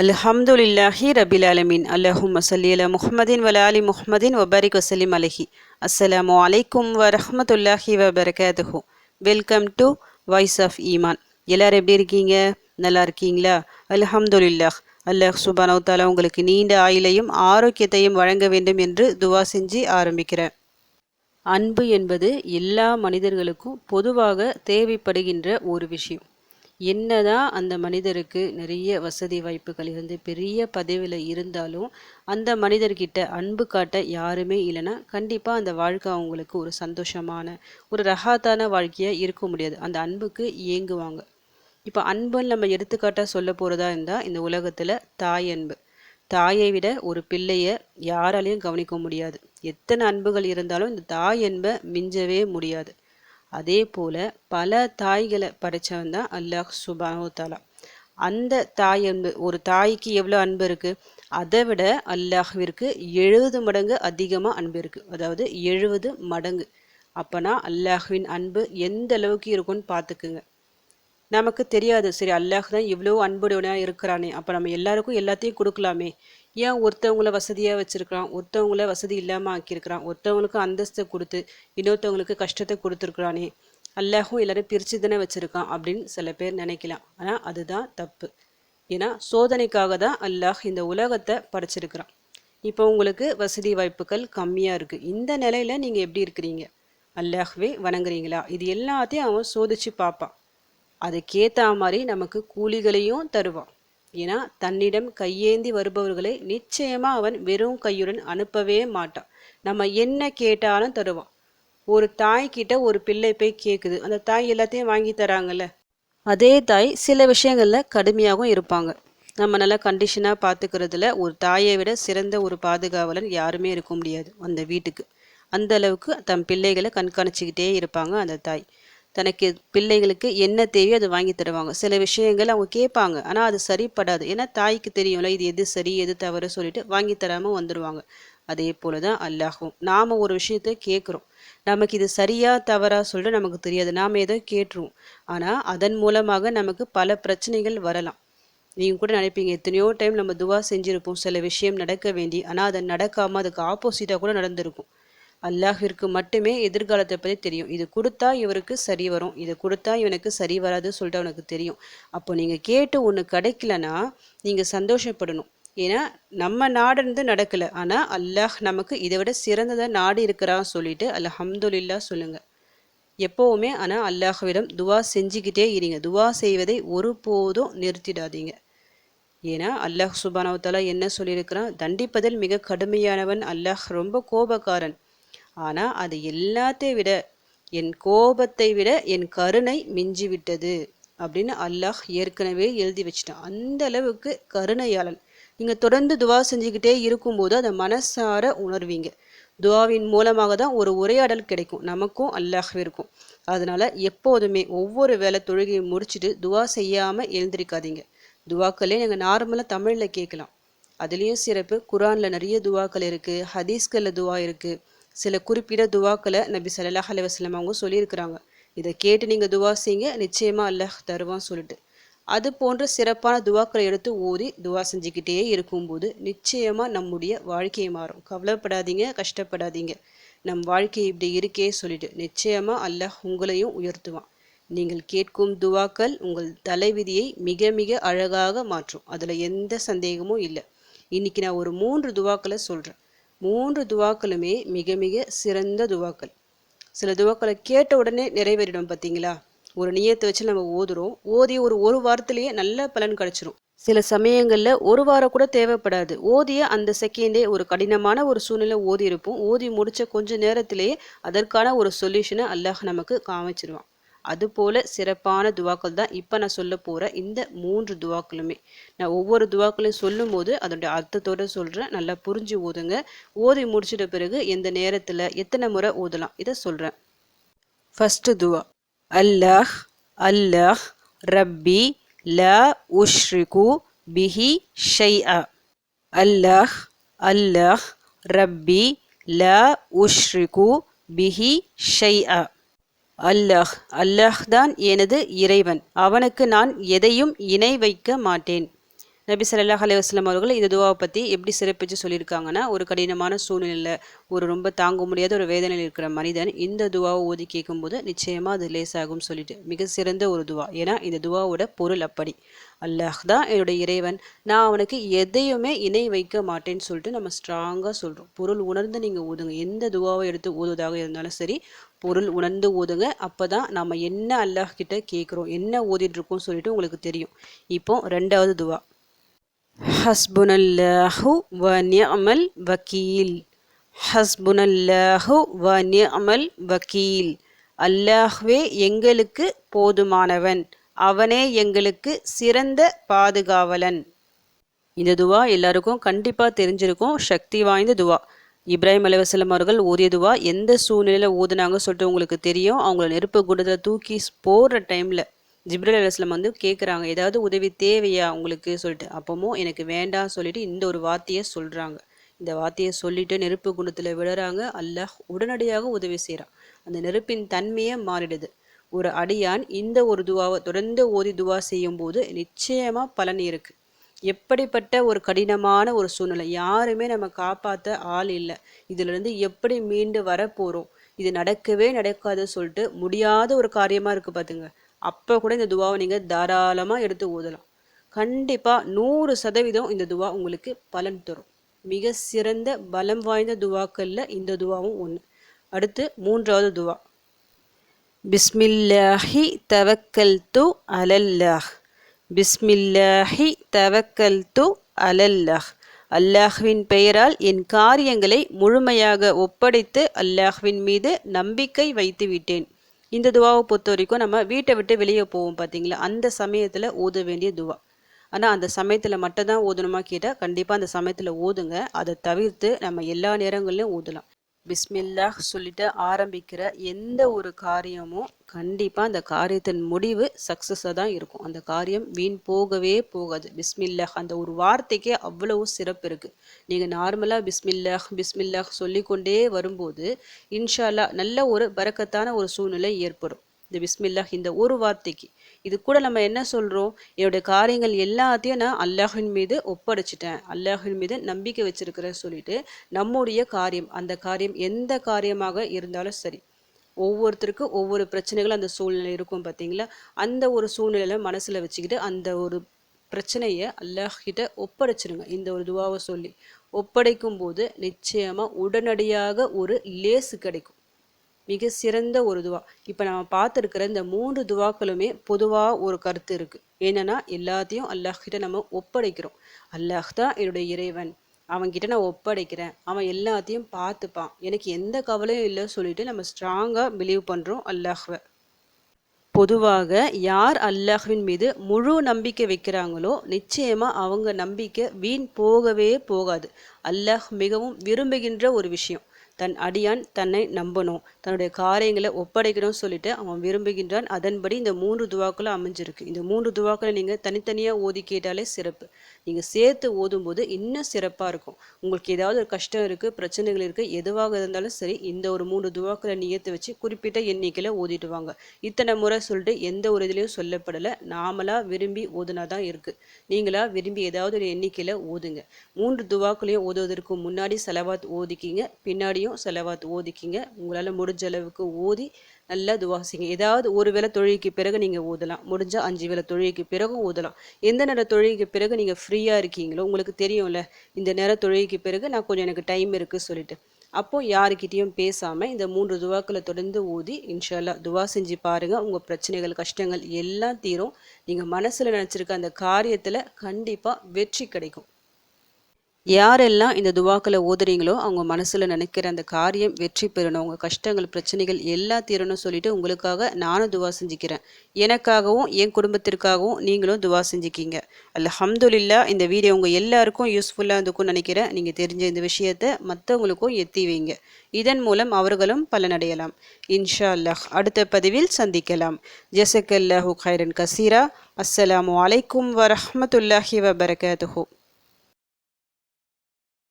அல்ஹம்துலில்லாஹி ரபில் அலமின் அல்லஹும் சல்லி அல முஹமதின் வல அலி முஹம்மதின் வபாரிக் வசலிம் அலஹி. அஸ்ஸலாமு அலைக்கும் வரஹமத்துல்லாஹி வபரகாதுஹு welcome to voice of Iman. எல்லாரும் எப்படி இருக்கீங்க? நல்லா இருக்கீங்களா? அல்ஹம்துலில்லாஹ். அல்லாஹ் சுபானவு உங்களுக்கு நீண்ட ஆயுளையும் ஆரோக்கியத்தையும் வழங்க வேண்டும் என்று துவா செஞ்சு ஆரம்பிக்கிறேன். அன்பு என்பது எல்லா மனிதர்களுக்கும் பொதுவாக தேவைப்படுகின்ற ஒரு விஷயம். என்னதான் அந்த மனிதருக்கு நிறைய வசதி வாய்ப்புகள் இருந்து பெரிய பதவியில் இருந்தாலும் அந்த மனிதர்கிட்ட அன்பு காட்ட யாருமே இல்லைன்னா கண்டிப்பாக அந்த வாழ்க்கை அவங்களுக்கு ஒரு சந்தோஷமான ஒரு ரஹாத்தான வாழ்க்கையாக இருக்க முடியாது. அந்த அன்புக்கு ஏங்குவாங்க. இப்போ அன்புன்னு நம்ம எடுத்துக்காட்டாக சொல்ல போகிறதா இருந்தால் இந்த உலகத்தில் தாய் அன்பு. தாயை விட ஒரு பிள்ளைய யாராலையும் கவனிக்க முடியாது. எத்தனை அன்புகள் இருந்தாலும் இந்த தாய் அன்பை மிஞ்சவே முடியாது. அதே போல பல தாய்களை படைச்சவன் தான் அல்லாஹ் சுபானு தாலா அந்த தாய் அன்பு ஒரு தாய்க்கு எவ்வளோ அன்பு இருக்கு? அதை விட அல்லாஹ்விற்கு எழுபது மடங்கு அதிகமாக அன்பு இருக்கு. அதாவது எழுபது மடங்கு. அப்போனா அல்லாஹ்வின் அன்பு எந்த அளவுக்கு இருக்கும்னு பார்த்துக்குங்க நமக்கு தெரியாது. சரி அல்லாஹ் தான் இவ்வளோ அன்புடையவனாக இருக்கிறானே. அப்போ நம்ம எல்லாருக்கும் எல்லாத்தையும் கொடுக்கலாமே. ஏன் ஒருத்தவங்கள வசதியாக வச்சுருக்கிறான்? ஒருத்தவங்கள வசதி இல்லாமல் ஆக்கியிருக்கிறான். ஒருத்தவங்களுக்கு அந்தஸ்தை கொடுத்து இன்னொருத்தவங்களுக்கு கஷ்டத்தை கொடுத்துருக்குறானே. அல்லாஹும் எல்லாரும் பிரித்து தானே வச்சுருக்கான் அப்படின்னு சில பேர் நினைக்கலாம். ஆனால் அதுதான் தப்பு. ஏன்னா சோதனைக்காக தான் அல்லாஹ் இந்த உலகத்தை படைச்சிருக்கிறான். இப்போ உங்களுக்கு வசதி வாய்ப்புகள் கம்மியாக இருக்குது இந்த நிலையில் நீங்கள் எப்படி இருக்கிறீங்க? அல்லாஹ்வே வணங்குறீங்களா? இது எல்லாத்தையும் அவன் சோதிச்சு பார்ப்பான். அதுக்கேற்ற மாதிரி நமக்கு கூலிகளையும் தருவான். ஏன்னா தன்னிடம் கையேந்தி வருபவர்களை நிச்சயமா அவன் வெறும் கையுடன் அனுப்பவே மாட்டான். நம்ம என்ன கேட்டாலும் தருவான். ஒரு தாய் கிட்ட ஒரு பிள்ளை போய் கேக்குது. அந்த தாய் எல்லாத்தையும் வாங்கி தராங்கல்ல. அதே தாய் சில விஷயங்கள்ல கடுமையாகவும் இருப்பாங்க. நம்ம நல்லா கண்டிஷனாக பார்த்துக்கிறதுல ஒரு தாயை விட சிறந்த ஒரு பாதுகாவலன் யாருமே இருக்க முடியாது அந்த வீட்டுக்கு. அந்த அளவுக்கு தன் பிள்ளைகளை கண்காணிச்சுக்கிட்டே இருப்பாங்க அந்த தாய். தனக்கு பிள்ளைங்களுக்கு என்ன தேவையோ அதை வாங்கி தருவாங்க. சில விஷயங்கள் அவங்க கேட்பாங்க. ஆனால் அது சரிப்படாது. ஏன்னா தாய்க்கு தெரியும்ல இது எது சரி எது தவறு சொல்லிட்டு வாங்கி தராமல் வந்துடுவாங்க அதே போல தான் அல்லாஹும். நாம் ஒரு விஷயத்த கேட்குறோம். நமக்கு இது சரியா தவறா சொல்லிட்டு நமக்கு தெரியாது. நாம் ஏதோ கேட்டுருவோம். ஆனால் அதன் மூலமாக நமக்கு பல பிரச்சனைகள் வரலாம். நீங்கள் கூட நினைப்பீங்க எத்தனையோ டைம் நம்ம துவா செஞ்சுருப்போம். சில விஷயம் நடக்க வேண்டி. ஆனால் அதை நடக்காமல் அதுக்கு ஆப்போசிட்டாக கூட நடந்திருக்கும். அல்லாஹிற்கு மட்டுமே எதிர்காலத்தை பற்றி தெரியும். இது கொடுத்தா இவருக்கு சரி வரும். இது கொடுத்தா இவனுக்கு சரி வராதுன்னு சொல்லிட்டு அவனுக்கு தெரியும். அப்போ நீங்கள் கேட்டு ஒன்று கிடைக்கலனா நீங்கள் சந்தோஷப்படணும். ஏன்னா நம்ம நாடுந்து நடக்கலை. ஆனால் அல்லாஹ் நமக்கு இதை விட சிறந்ததை நாடு இருக்கிறான்னு சொல்லிட்டு அல்ஹம்துலில்லா சொல்லுங்கள் எப்போவுமே ஆனால் அல்லாஹ்விடம் துவா செஞ்சுக்கிட்டே இருங்க. துவா செய்வதை ஒருபோதும் நிறுத்திடாதீங்க. ஏன்னா அல்லாஹ் சுபானவத்தாலா என்ன சொல்லியிருக்கிறான்? தண்டிப்பதில் மிக கடுமையானவன் அல்லாஹ். ரொம்ப கோபக்காரன். ஆனால் அது எல்லாத்தை விட என் கோபத்தை விட என் கருணை மிஞ்சி விட்டது அப்படின்னு அல்லாஹ் ஏற்கனவே எழுதி வச்சிட்டான். அந்த அளவுக்கு கருணையாளன். நீங்கள் தொடர்ந்து துவா செஞ்சுக்கிட்டே இருக்கும்போது அதை மனசார உணர்வீங்க. துவாவின் மூலமாக தான் ஒரு உரையாடல் கிடைக்கும். நமக்கும் அல்லாஹ்விற்கும் அதனால எப்போதுமே ஒவ்வொரு வேலை தொழுகையை முடிச்சுட்டு துவா செய்யாமல் எழுந்திருக்காதீங்க. துவாக்களே நீங்கள் நார்மலாக தமிழில் கேட்கலாம். அதுலேயும் சிறப்பு. குரானில் நிறைய துவாக்கள் இருக்குது ஹதீஸ்களில் துவா இருக்குது சில குறிப்பிட்ட துவாக்களை நபி சல்லாஹ் அலுவலம் அவங்க சொல்லியிருக்கிறாங்க. இதை கேட்டு நீங்கள் துவா செய்யுங்க நிச்சயமாக அல்லாஹ் தருவான் சொல்லிட்டு. அது போன்ற சிறப்பான துவாக்களை எடுத்து ஓதி துவா செஞ்சுக்கிட்டே இருக்கும்போது நிச்சயமாக நம்முடைய வாழ்க்கையை மாறும். கவலைப்படாதீங்க கஷ்டப்படாதீங்க. நம் வாழ்க்கை இப்படி இருக்கே சொல்லிட்டு நிச்சயமாக அல்லாஹ் உங்களையும் உயர்த்துவான். நீங்கள் கேட்கும் துவாக்கள் உங்கள் தலைவிதியை மிக மிக அழகாக மாற்றும். அதில் எந்த சந்தேகமும் இல்லை. இன்னைக்கு நான் ஒரு மூன்று துவாக்களை சொல்கிறேன் மூன்று துவாக்களுமே மிக மிக சிறந்த துவாக்கள். சில துவாக்களை கேட்ட உடனே நிறைவேறிடும் பார்த்தீங்களா ஒரு நியத்தை வச்சு நம்ம ஓதுறோம். ஓதி ஒரு ஒரு வாரத்திலேயே நல்ல பலன் கிடைச்சிரும். சில சமயங்களில் ஒரு வாரம் கூட தேவைப்படாது. ஓதிய அந்த செகண்டே ஒரு கடினமான ஒரு சூழ்நிலை ஓதி இருப்போம் ஓதி முடிச்ச கொஞ்ச நேரத்திலேயே அதற்கான ஒரு சொல்யூஷனை அல்லாஹ் நமக்கு காமிச்சிருவான். அதுபோல சிறப்பான துவாக்கள் தான் இப்போ நான் சொல்ல போகிற இந்த மூன்று துவாக்களுமே. நான் ஒவ்வொரு துவாக்களையும் சொல்லும் போது அதோடைய அர்த்தத்தோடு சொல்கிறேன் நல்லா புரிஞ்சு ஓதுங்க. ஓதி முடிச்சிட்ட பிறகு எந்த நேரத்தில் எத்தனை முறை ஓதலாம்? இதை சொல்கிறேன் ஃபஸ்ட்டு துவா. அல்லாஹ் அல்லாஹ் ரப்பி ல உஷ்ரிகு பிஹி ஷைஅ அல்லாஹ் அல்லாஹ் ரப்பி ல உஷ்ரிகு பிஹி ஷைஅ அல்லாஹ் அல்லாஹ் தான் எனது இறைவன். அவனுக்கு நான் எதையும் இணை வைக்க மாட்டேன். நபி சல்லாஹ் அலைஹி அவர்கள் இந்த துவாவை பற்றி எப்படி சிறப்பித்து சொல்லியிருக்காங்கன்னா ஒரு கடினமான சூழ்நிலையில் ஒரு ரொம்ப தாங்க முடியாத ஒரு வேதனையில் இருக்கிற மனிதன் இந்த துவாவை ஓதி கேட்கும்போது நிச்சயமாக அது லேசாகும் சொல்லிட்டு மிக சிறந்த ஒரு துவா. ஏன்னா இந்த துவாவோட பொருள் அப்படி. அல்லாஹ் தான் என்னுடைய இறைவன். நான் அவனுக்கு எதையுமே இணை வைக்க மாட்டேன்னு சொல்லிட்டு நம்ம ஸ்ட்ராங்காக சொல்கிறோம் பொருள் உணர்ந்து நீங்கள் ஓதுங்க. எந்த துவாவை எடுத்து ஓதுவதாக இருந்தாலும் சரி பொருள் உணர்ந்து ஊதுங்க அப்போ தான் நம்ம என்ன அல்லாஹ் கிட்ட கேட்குறோம் என்ன ஓதிட்டு இருக்கோம் சொல்லிட்டு உங்களுக்கு தெரியும். இப்போ ரெண்டாவது துவா. ஹஸ்புனல்லாஹு வ நியமல் வக்கீல். ஹஸ்புனல்லாஹு வ நியமல் வக்கீல். அல்லாஹ்வே எங்களுக்கு போதுமானவன். அவனே எங்களுக்கு சிறந்த பாதுகாவலன். இந்த துவா எல்லாருக்கும் கண்டிப்பாக தெரிஞ்சிருக்கும். சக்தி வாய்ந்த துவா. இப்ராஹிம் அலைவாஸ்லம் அவர்கள் ஓதியதுவா? எந்த சூழ்நிலையில் ஓதுனாங்க சொல்லிட்டு உங்களுக்கு தெரியும். அவங்கள நெருப்பு கூட்டத்தில் தூக்கி போடுற டைமில் ஜிப்ரல் அலுவலம் வந்து கேட்குறாங்க ஏதாவது உதவி தேவையா உங்களுக்கு சொல்லிட்டு? அப்பவும் எனக்கு வேண்டாம் சொல்லிட்டு இந்த ஒரு வார்த்தையை சொல்கிறாங்க இந்த வார்த்தையை சொல்லிட்டு நெருப்பு குண்டத்தில் விடுறாங்க அல்லாஹ் உடனடியாக உதவி செய்கிறான் அந்த நெருப்பின் தன்மையே மாறிடுது. ஒரு அடியான் இந்த ஒரு துவாவை தொடர்ந்து ஓதி துவா செய்யும் போது நிச்சயமாக பலன் இருக்குது எப்படிப்பட்ட ஒரு கடினமான ஒரு சூழ்நிலை? யாருமே நம்ம காப்பாற்ற ஆள் இல்லை. இதிலிருந்து எப்படி மீண்டு வர போகிறோம் இது நடக்கவே நடக்காது சொல்லிட்டு முடியாத ஒரு காரியமாக இருக்குது பார்த்துங்க அப்போ கூட இந்த துவாவை நீங்கள் தாராளமாக எடுத்து ஓதலாம். கண்டிப்பாக நூறு சதவீதம் இந்த துவா உங்களுக்கு பலன் தரும். மிக சிறந்த பலம் வாய்ந்த துவாக்களில் இந்த துவாவும் ஒன்று அடுத்து மூன்றாவது துவா. பிஸ்மில்லாஹி தவக்கல் து அலல்லாஹ். பிஸ்மில்லாஹி தவக்கல் து அலல்லாஹ். அல்லாஹ்வின் பெயரால் என் காரியங்களை முழுமையாக ஒப்படைத்து அல்லாஹ்வின் மீது நம்பிக்கை வைத்து விட்டேன் இந்த துவாவை பொறுத்த வரைக்கும் நம்ம வீட்டை விட்டு வெளியே போவோம் பார்த்தீங்களா? அந்த சமயத்தில் ஓத வேண்டிய துவா. ஆனால் அந்த சமயத்தில் மட்டும் தான் ஓதணுமா கேட்டால் கண்டிப்பாக அந்த சமயத்தில் ஓதுங்க. அதை தவிர்த்து நம்ம எல்லா நேரங்களிலும் ஓதலாம். பிஸ்மில்லாஹ் சொல்லிட்டு ஆரம்பிக்கிற எந்த ஒரு காரியமும் கண்டிப்பாக அந்த காரியத்தின் முடிவு சக்ஸஸாக தான் இருக்கும். அந்த காரியம் வீண் போகவே போகாது. பிஸ்மில்லாஹ் அந்த ஒரு வார்த்தைக்கே அவ்வளவு சிறப்பு இருக்குது நீங்கள் நார்மலாக பிஸ்மில்லாஹ் பிஸ்மில்லாஹ் சொல்லிக்கொண்டே வரும்போது இன்ஷால்லா நல்ல ஒரு பறக்கத்தான ஒரு சூழ்நிலை ஏற்படும். இந்த பிஸ்மில்லாஹ் இந்த ஒரு வார்த்தைக்கு. இது கூட நம்ம என்ன சொல்கிறோம் என்னுடைய காரியங்கள் எல்லாத்தையும் நான் அல்லாஹின் மீது ஒப்படைச்சிட்டேன். அல்லாஹின் மீது நம்பிக்கை வச்சிருக்கிறேன் சொல்லிட்டு நம்முடைய காரியம் அந்த காரியம் எந்த காரியமாக இருந்தாலும் சரி. ஒவ்வொருத்தருக்கும் ஒவ்வொரு பிரச்சனைகள் அந்த சூழ்நிலை இருக்கும் பார்த்தீங்களா? அந்த ஒரு சூழ்நிலையில மனசில் வச்சுக்கிட்டு அந்த ஒரு பிரச்சனையை அல்லாஹ்கிட்ட ஒப்படைச்சிருங்க. இந்த ஒரு துவாவை சொல்லி. ஒப்படைக்கும் போது நிச்சயமாக உடனடியாக ஒரு லேசு கிடைக்கும். மிக சிறந்த ஒரு துவா. இப்போ நம்ம பார்த்துருக்கிற இந்த மூன்று துவாக்களுமே பொதுவாக ஒரு கருத்து இருக்குது என்னென்னா எல்லாத்தையும் அல்லாஹ்கிட்ட நம்ம ஒப்படைக்கிறோம். அல்லாஹ் தான் என்னுடைய இறைவன். அவன்கிட்ட நான் ஒப்படைக்கிறேன். அவன் எல்லாத்தையும் பார்த்துப்பான். எனக்கு எந்த கவலையும் இல்லை சொல்லிட்டு நம்ம ஸ்ட்ராங்காக பிலீவ் பண்ணுறோம் அல்லாஹ்வை. பொதுவாக யார் அல்லாஹ்வின் மீது முழு நம்பிக்கை வைக்கிறாங்களோ நிச்சயமாக அவங்க நம்பிக்கை வீண் போகவே போகாது. அல்லாஹ் மிகவும் விரும்புகின்ற ஒரு விஷயம். தன் அடியான் தன்னை நம்பணும். தன்னுடைய காரியங்களை ஒப்படைக்கணும்னு சொல்லிட்டு அவன் விரும்புகின்றான். அதன்படி இந்த மூன்று துவாக்களும் அமைஞ்சிருக்கு. இந்த மூன்று துவாக்களை நீங்கள் தனித்தனியாக ஓதி கேட்டாலே சிறப்பு. நீங்கள் சேர்த்து ஓதும்போது இன்னும் சிறப்பாக இருக்கும். உங்களுக்கு ஏதாவது ஒரு கஷ்டம் இருக்குது பிரச்சனைகள் இருக்குது எதுவாக இருந்தாலும் சரி இந்த ஒரு மூன்று துவாக்களை நியத்து வச்சு குறிப்பிட்ட எண்ணிக்கையில் ஓதிட்டு வாங்க. இத்தனை முறை சொல்லிட்டு எந்த ஒரு இதுலேயும் சொல்லப்படலை. நாமளாக விரும்பி ஓதுனா தான் இருக்குது நீங்களா விரும்பி ஏதாவது ஒரு எண்ணிக்கையில் ஓதுங்க. மூன்று துவாக்களையும் ஓதுவதற்கு முன்னாடி செலவாத் ஓதிக்கிங்க. பின்னாடியும் செலவாத் ஓதிக்கிங்க. உங்களால் முடிஞ்ச அளவுக்கு ஓதி நல்லா துவா செய்யுங்க. ஏதாவது ஒரு வேளை தொழுகைக்கு பிறகு நீங்கள் ஓதலாம். முடிஞ்சால் அஞ்சு வேளை தொழுகைக்கு பிறகும் ஓதலாம். எந்த நேர தொழுகைக்கு பிறகு நீங்கள் ஃப்ரீயாக இருக்கீங்களோ உங்களுக்கு தெரியும்ல இந்த நேர தொழுகைக்கு பிறகு நான் கொஞ்சம் எனக்கு டைம் இருக்குது சொல்லிட்டு. அப்போ யாருக்கிட்டேயும் பேசாமல் இந்த மூன்று துவாக்களை தொடர்ந்து ஊதி இன்ஷால்லா துவா செஞ்சு பாருங்கள் உங்கள் பிரச்சனைகள் கஷ்டங்கள் எல்லாம் தீரும். நீங்கள் மனசில் நினச்சிருக்க அந்த காரியத்தில் கண்டிப்பாக வெற்றி கிடைக்கும். யாரெல்லாம் இந்த துவாக்களை ஓதுறீங்களோ அவங்க மனசில் நினைக்கிற அந்த காரியம் வெற்றி பெறணும். உங்கள் கஷ்டங்கள் பிரச்சனைகள் எல்லா தீரணும் சொல்லிட்டு உங்களுக்காக நானும் துவா செஞ்சுக்கிறேன். எனக்காகவும் என் குடும்பத்திற்காகவும் நீங்களும் துவா செஞ்சுக்கிங்க. அல்ஹம்துலில்லா இந்த வீடியோ உங்கள் எல்லாருக்கும் யூஸ்ஃபுல்லாக இருந்துக்கும் நினைக்கிறேன். நீங்கள் தெரிஞ்ச இந்த விஷயத்தை மற்றவங்களுக்கும் எத்தி வைங்க. இதன் மூலம் அவர்களும் பலனடையலாம். இன்ஷா அல்லாஹ் அடுத்த பதிவில் சந்திக்கலாம். ஜெசக்கல்லாஹு ஹைரன் கசீரா. அஸ்ஸலாமு அலைக்கும் வரஹமத்துல்லாஹி வபரகாத்துஹூ.